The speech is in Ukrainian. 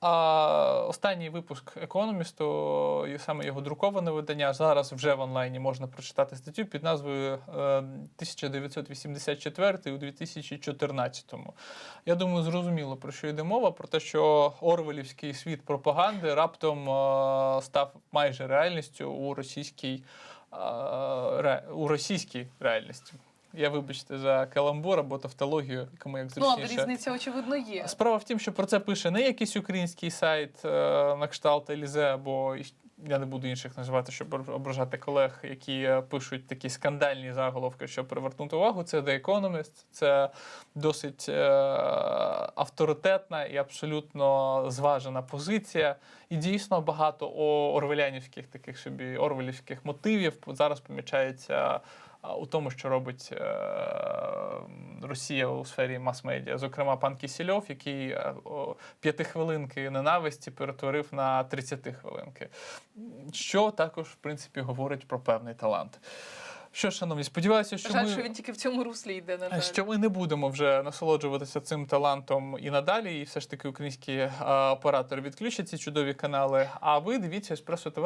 А останній випуск економісту, і саме його друковане видання, зараз вже в онлайні можна прочитати статтю під назвою е, 1984 у 2014. Я думаю, зрозуміло про що йде мова, про те, що Орвелівський світ пропаганди раптом е, став майже реальністю у російській, е, у російській реальності. Я вибачте за каламбур або тавтологію, кому як Ну, але різниця очевидно є. Справа в тім, що про це пише не якийсь український сайт е, на кшталт Елізе, або я не буду інших називати, щоб ображати колег, які е, пишуть такі скандальні заголовки, щоб привернути увагу. Це The Economist, це досить е, авторитетна і абсолютно зважена позиція. І дійсно багато орвелянівських таких собі орвелівських мотивів зараз помічається у тому, що робить е, Росія у сфері мас-медіа. Зокрема, пан Кісільов, який е, п'ятихвилинки ненависті перетворив на 30 хвилинки. Що також, в принципі, говорить про певний талант. Що, шановні, сподіваюся, що Жаль, ми... що він тільки в цьому руслі йде, на жаль. Що ми не будемо вже насолоджуватися цим талантом і надалі, і все ж таки українські е, оператори відключать ці чудові канали. А ви дивіться Еспресо ТВ,